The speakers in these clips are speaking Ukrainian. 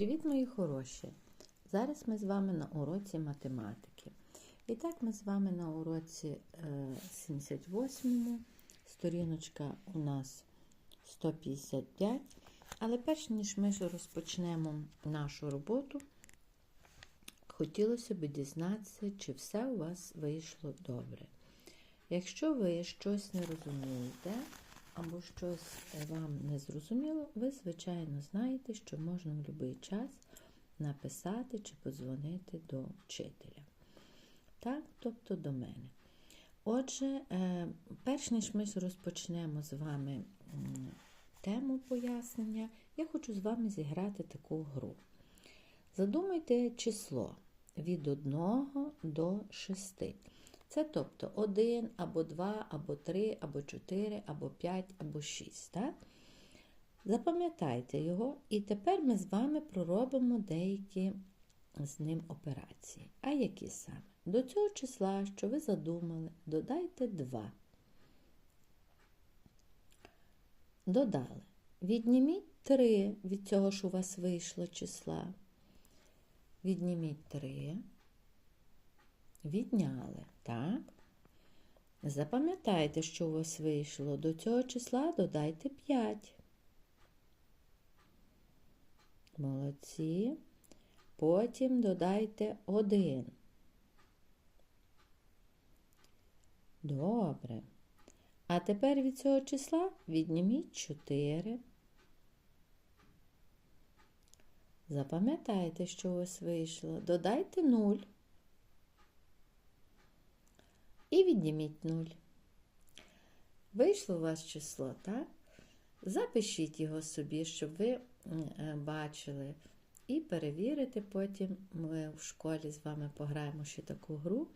Привіт, мої хороші! Зараз ми з вами на уроці математики. І так, ми з вами на уроці 78, сторіночка у нас 155. Але перш ніж ми розпочнемо нашу роботу, хотілося б дізнатися, чи все у вас вийшло добре. Якщо ви щось не розумієте, або щось вам не зрозуміло, ви, звичайно, знаєте, що можна в будь-який час написати чи подзвонити до вчителя. Так, тобто до мене. Отже, перш ніж ми розпочнемо з вами тему пояснення, я хочу з вами зіграти таку гру. Задумайте число від 1 до 6. Це тобто 1 або 2, або 3, або 4, або 5, або 6. Так? Запам'ятайте його, і тепер ми з вами проробимо деякі з ним операції. А які саме? До цього числа, що ви задумали, додайте 2. Додали. Відніміть 3 від цього, що у вас вийшло числа. Відніміть 3. Відняли, так? Запам'ятайте, що у вас вийшло. До цього числа додайте 5. Молодці. Потім додайте 1. Добре. А тепер від цього числа відніміть 4. Запам'ятайте, що у вас вийшло. Додайте 0. І відніміть 0. Вийшло у вас число, так? Запишіть його собі, щоб ви е, бачили. І перевірите потім. Ми в школі з вами пограємо ще таку гру.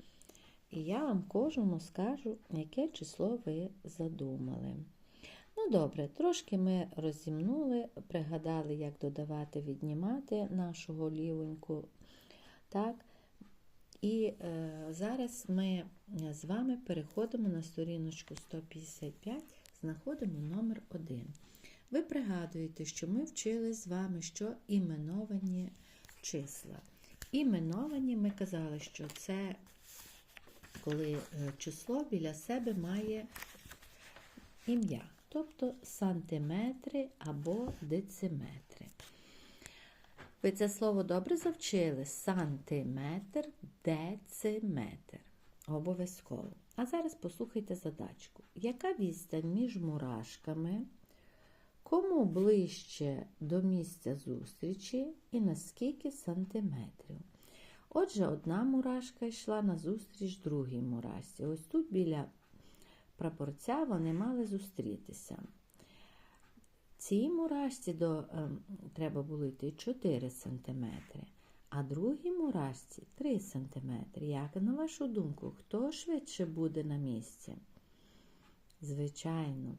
І я вам кожному скажу, яке число ви задумали. Ну, добре, трошки ми розімнули, пригадали, як додавати, віднімати нашого лівоньку. Так? І е, зараз ми з вами переходимо на сторіночку 155, знаходимо номер 1. Ви пригадуєте, що ми вчили з вами, що іменовані числа. Іменовані ми казали, що це коли е, число біля себе має ім'я, тобто сантиметри або дециметри. Ви це слово добре завчили? Сантиметр, дециметр. Обов'язково. А зараз послухайте задачку. Яка відстань між мурашками? Кому ближче до місця зустрічі і на скільки сантиметрів? Отже, одна мурашка йшла на зустріч другій мурашці. Ось тут біля прапорця вони мали зустрітися. Цій мурашці до, е, треба було йти 4 см, а другій мурашці 3 см. Як, на вашу думку, хто швидше буде на місці? Звичайно,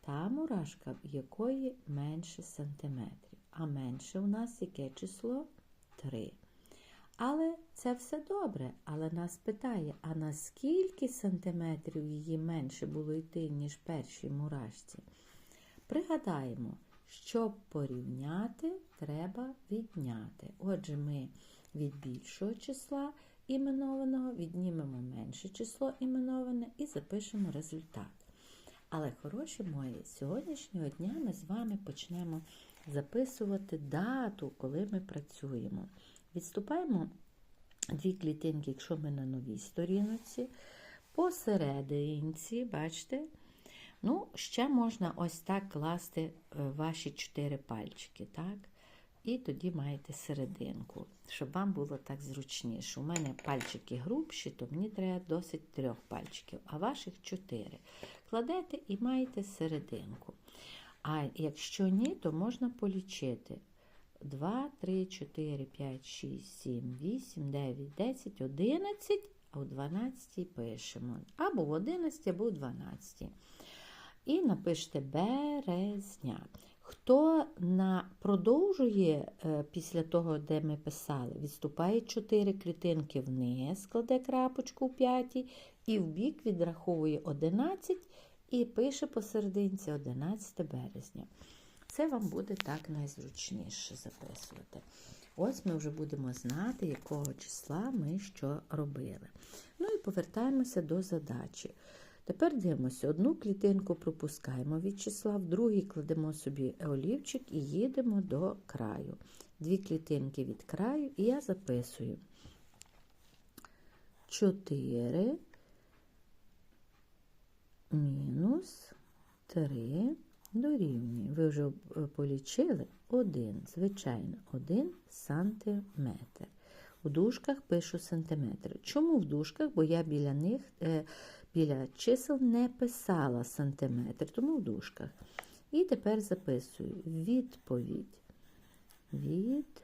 та мурашка, якої менше сантиметрів. А менше у нас яке число? 3. Але це все добре. Але нас питає, а на скільки сантиметрів її менше було йти, ніж першій мурашці? Пригадаємо, щоб порівняти, треба відняти. Отже, ми від більшого числа іменованого віднімемо менше число іменоване і запишемо результат. Але, хороші мої, з сьогоднішнього дня ми з вами почнемо записувати дату, коли ми працюємо. Відступаємо дві клітинки, якщо ми на новій сторінці. Посерединці, бачите, ну, ще можна ось так класти е, ваші чотири пальчики, так? І тоді маєте серединку, щоб вам було так зручніше. У мене пальчики грубші, то мені треба досить трьох пальчиків, а ваших чотири. Кладете і маєте серединку. А якщо ні, то можна полічити. 2, 3, 4, 5, 6, 7, 8, 9, 10, 11, а у 12 пишемо. Або в 11, або в 12. І напишете березня. Хто на, продовжує е, після того, де ми писали, відступає 4 клітинки вниз, складе крапочку в 5 і в бік відраховує 11 і пише посерединці 11 березня. Це вам буде так найзручніше записувати. Ось ми вже будемо знати, якого числа ми що робили. Ну і повертаємося до задачі. Тепер дивимося, одну клітинку пропускаємо від числа, в другій кладемо собі олівчик і їдемо до краю. Дві клітинки від краю, і я записую 4 мінус 3 дорівнює. Ви вже полічили 1, звичайно, 1 сантиметр. У дужках пишу сантиметри. Чому в дужках? Бо я біля них, е, біля чисел не писала сантиметр, тому в дужках. І тепер записую відповідь. Відповідь.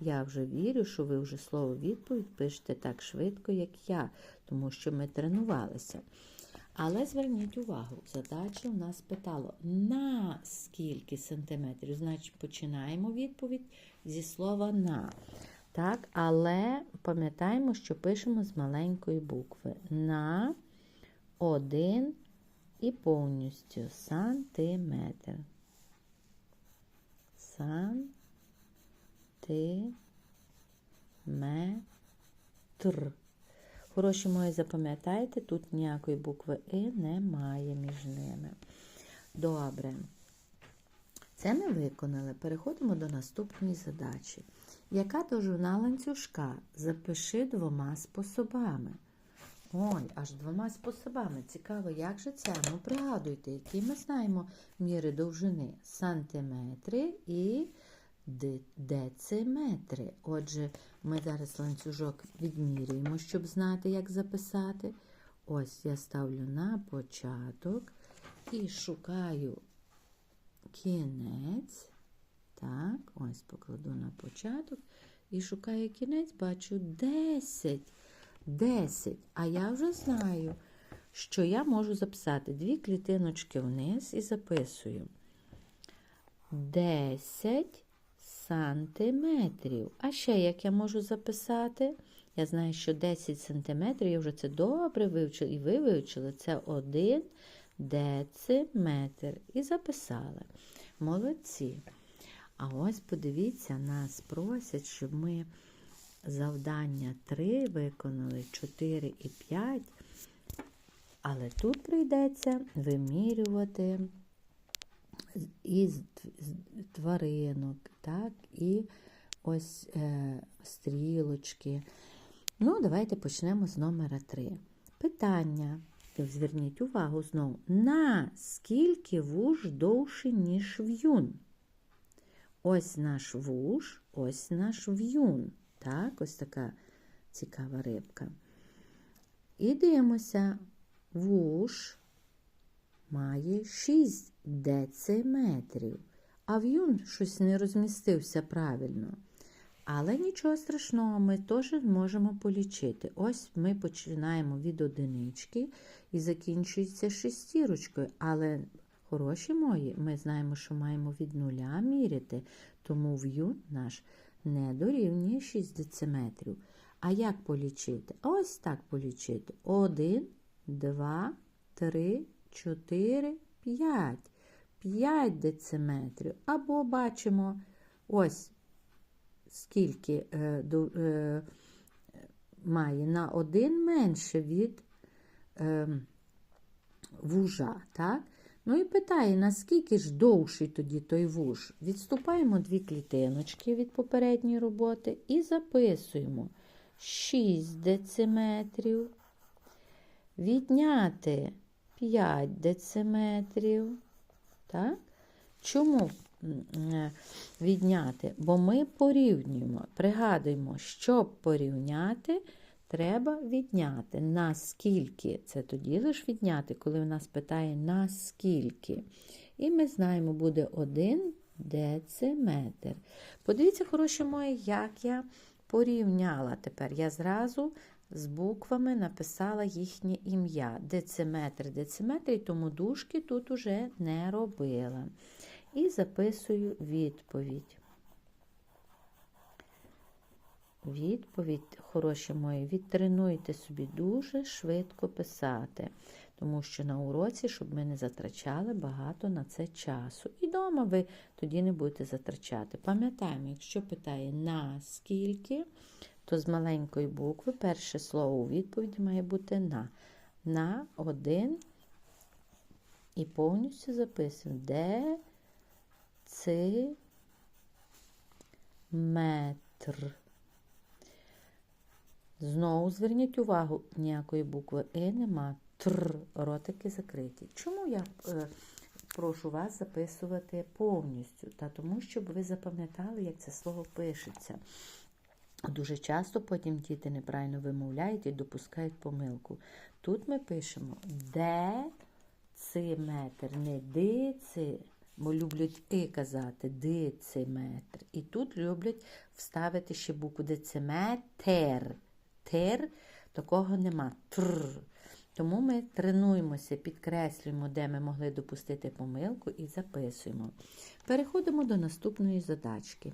Я вже вірю, що ви вже слово відповідь пишете так швидко, як я, тому що ми тренувалися. Але зверніть увагу, задача у нас питало на скільки сантиметрів. Значить, починаємо відповідь зі слова на. Так, але пам'ятаємо, що пишемо з маленької букви. На один і повністю сантиметр. Сантиметр. Хороші мої, запам'ятайте, тут ніякої букви И немає між ними. Добре. Це ми виконали. Переходимо до наступної задачі. Яка довжина ланцюжка? Запиши двома способами. Ой, аж двома способами. Цікаво, як же це? Ну, пригадуйте, які ми знаємо міри довжини. Сантиметри і дециметри. Отже, ми зараз ланцюжок відмірюємо, щоб знати, як записати. Ось я ставлю на початок і шукаю кінець. Так, ось покладу на початок. І шукаю кінець, бачу 10. 10. А я вже знаю, що я можу записати дві клітиночки вниз і записую 10 сантиметрів. А ще як я можу записати? Я знаю, що 10 сантиметрів, я вже це добре вивчила, і ви вивчили, це 1 дециметр. І записали. Молодці. А ось подивіться, нас просять, щоб ми завдання 3 виконали 4 і 5. Але тут прийдеться вимірювати із тваринок, так, і ось е, стрілочки. Ну, давайте почнемо з номера 3. Питання. Зверніть увагу знову. На скільки вуж довше, ніж в'юн? Ось наш вуж, ось наш в'юн. Так, ось така цікава рибка. І дивимося, вуж має 6 дециметрів, а в'юн щось не розмістився правильно. Але нічого страшного, ми теж зможемо полічити. Ось ми починаємо від одинички і закінчується шестірочкою. Але, хороші мої, ми знаємо, що маємо від нуля міряти, тому в'юн наш не дорівнює 6 дециметрів. А як полічити? Ось так полічити. 1, 2, 3, 4, 5. 5 дециметрів. Або бачимо ось скільки е, е, має на один менше від е, вужа. так? Ну і питає, наскільки ж довший тоді той вуж? Відступаємо дві клітиночки від попередньої роботи і записуємо 6 дециметрів. Відняти 5 дециметрів. Так? Чому е, відняти? Бо ми порівнюємо, пригадуємо, щоб порівняти, треба відняти. Наскільки? Це тоді лише відняти, коли у нас питає наскільки. І ми знаємо, буде 1 дециметр. Подивіться, хороші мої, як я порівняла тепер. Я зразу з буквами написала їхнє ім'я. Дециметр, дециметр, і тому дужки тут уже не робила. І записую відповідь. Відповідь, хороші мої, відтренуйте собі дуже швидко писати. тому що на уроці, щоб ми не затрачали багато на це часу. І вдома ви тоді не будете затрачати. Пам'ятаємо, якщо питає на скільки, то з маленької букви перше слово у відповіді має бути на. На один і повністю записуємо, метр. Знову зверніть увагу, ніякої букви Е нема. Тр, ротики закриті. Чому я е, прошу вас записувати повністю? Та тому, щоб ви запам'ятали, як це слово пишеться. Дуже часто потім діти неправильно вимовляють і допускають помилку. Тут ми пишемо дециметр, не дици, бо люблять і казати дециметр. І тут люблять вставити ще букву дециметр. Тер, такого нема. Тр. Тому ми тренуємося, підкреслюємо, де ми могли допустити помилку і записуємо. Переходимо до наступної задачки.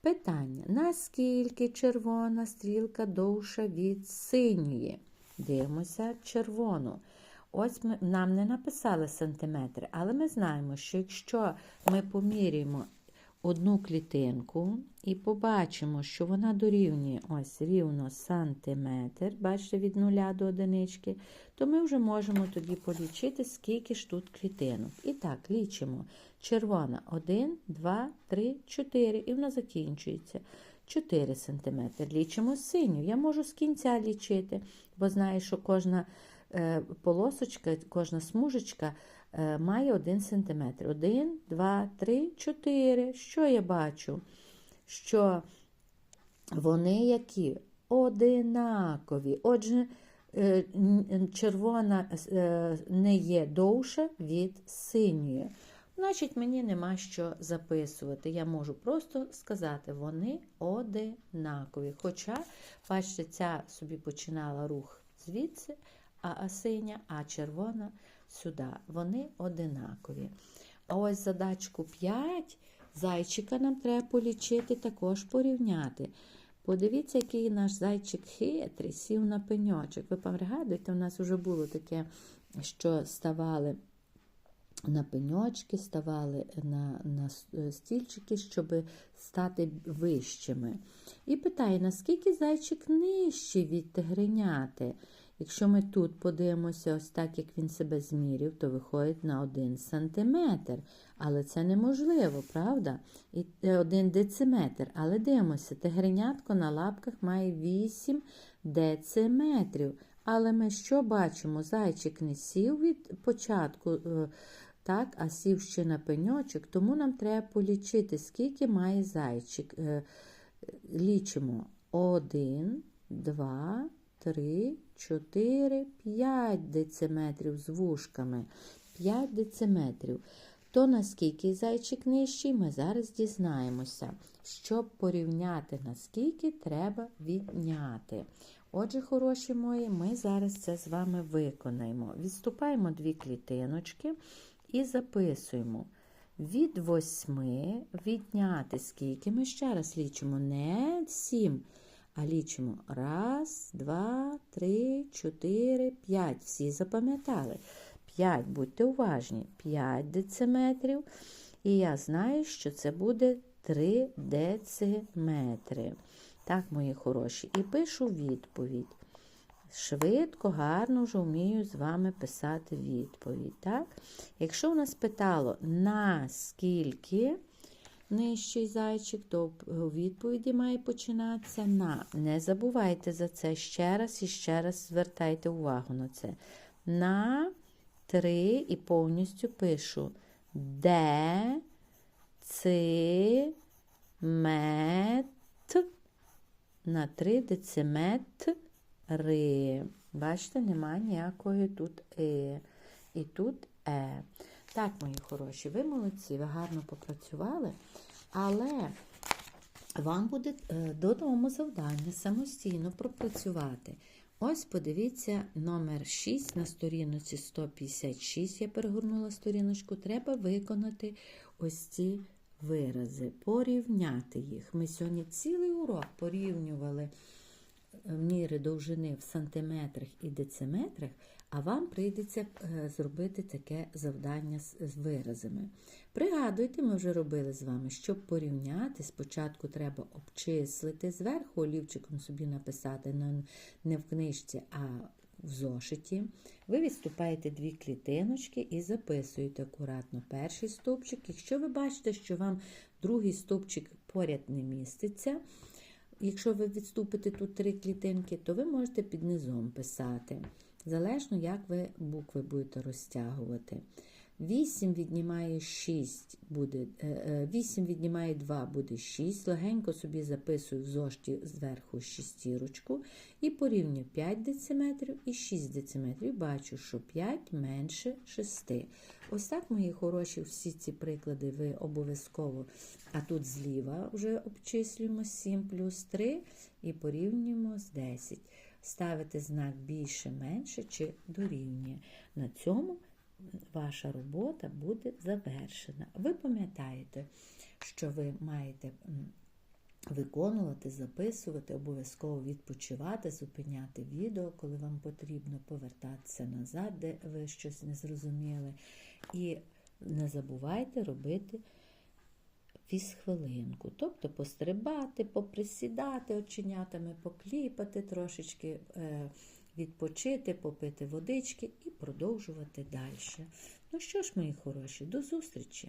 Питання: наскільки червона стрілка довша від синьої? Дивимося червону. Ось ми, нам не написали сантиметри, але ми знаємо, що якщо ми поміряємо одну клітинку і побачимо, що вона дорівнює ось рівно сантиметр, бачите, від нуля до одинички, то ми вже можемо тоді полічити, скільки ж тут клітинок. І так, лічимо. Червона 1, 2, 3, 4, і вона закінчується. 4 см. Лічимо синю. Я можу з кінця лічити, бо знаю, що кожна е, полосочка, кожна смужечка має 1 см. 1, 2, 3, 4. Що я бачу? Що вони які? Одинакові. Отже, е, червона е, не є довша від синьої. Значить, мені нема що записувати. Я можу просто сказати, вони одинакові. Хоча, бачите, ця собі починала рух звідси, а синя, а червона сюди. Вони одинакові. А ось задачку 5 зайчика нам треба полічити, також порівняти. Подивіться, який наш зайчик хитрий, сів на пеньочок. Ви пригадуєте, у нас вже було таке, що ставали на пеньочки, ставали на на стільчики, щоб стати вищими. І питає, наскільки зайчик нижчий від тигреняти? Якщо ми тут подивимося, ось так, як він себе змірив, то виходить на 1 сантиметр. Але це неможливо, правда? І 1 дециметр. Але дивимося, тигренятко на лапках має 8 дециметрів. Але ми що бачимо? Зайчик не сів від початку, так, а сів ще на пеньочок, тому нам треба полічити, скільки має зайчик. Лічимо 1, 2, 3, 4, 5 дециметрів з вушками. 5 дециметрів. То наскільки зайчик нижчий, ми зараз дізнаємося. Щоб порівняти, наскільки треба відняти. Отже, хороші мої, ми зараз це з вами виконаємо. Відступаємо дві клітиночки і записуємо. Від 8 відняти скільки. Ми ще раз лічимо не 7, а лічимо раз, два, три, чотири, п'ять. Всі запам'ятали. 5, будьте уважні, 5 дециметрів. І я знаю, що це буде 3 дециметри. Так, мої хороші. І пишу відповідь. Швидко, гарно вже вмію з вами писати відповідь. Так? Якщо у нас питало, наскільки нижчий зайчик, то відповіді має починатися на. Не забувайте за це ще раз і ще раз звертайте увагу на це. На 3 і повністю пишу де ци мет на 3 дециметри. Бачите, немає ніякої тут е. І тут е. Так, мої хороші, ви молодці, ви гарно попрацювали, але вам буде е, додому завдання самостійно пропрацювати. Ось, подивіться, номер 6 на сторінці 156. Я перегорнула сторіночку. Треба виконати ось ці вирази, порівняти їх. Ми сьогодні цілий урок порівнювали міри довжини в сантиметрах і дециметрах, а вам прийдеться е, зробити таке завдання з виразами. Пригадуйте, ми вже робили з вами, щоб порівняти, спочатку треба обчислити, зверху олівчиком собі написати не в книжці, а в зошиті. Ви відступаєте дві клітиночки і записуєте акуратно перший стовпчик. Якщо ви бачите, що вам другий стовпчик поряд не міститься, якщо ви відступите тут три клітинки, то ви можете під низом писати. Залежно, як ви букви будете розтягувати. 8 віднімає 6 буде, 8 віднімає 2 буде 6. Легенько собі записую в зошті зверху шістірочку і порівнюю 5 дециметрів і 6 дециметрів. Бачу, що 5 менше 6. Ось так, мої хороші, всі ці приклади ви обов'язково, а тут зліва вже обчислюємо 7 плюс 3 і порівнюємо з 10. Ставите знак більше, менше чи дорівнює. На цьому ваша робота буде завершена. Ви пам'ятаєте, що ви маєте виконувати, записувати, обов'язково відпочивати, зупиняти відео, коли вам потрібно повертатися назад, де ви щось не зрозуміли. І не забувайте робити фізхвилинку, тобто пострибати, поприсідати оченятами, покліпати трошечки. Е, відпочити, попити водички і продовжувати далі. Ну що ж, мої хороші, до зустрічі!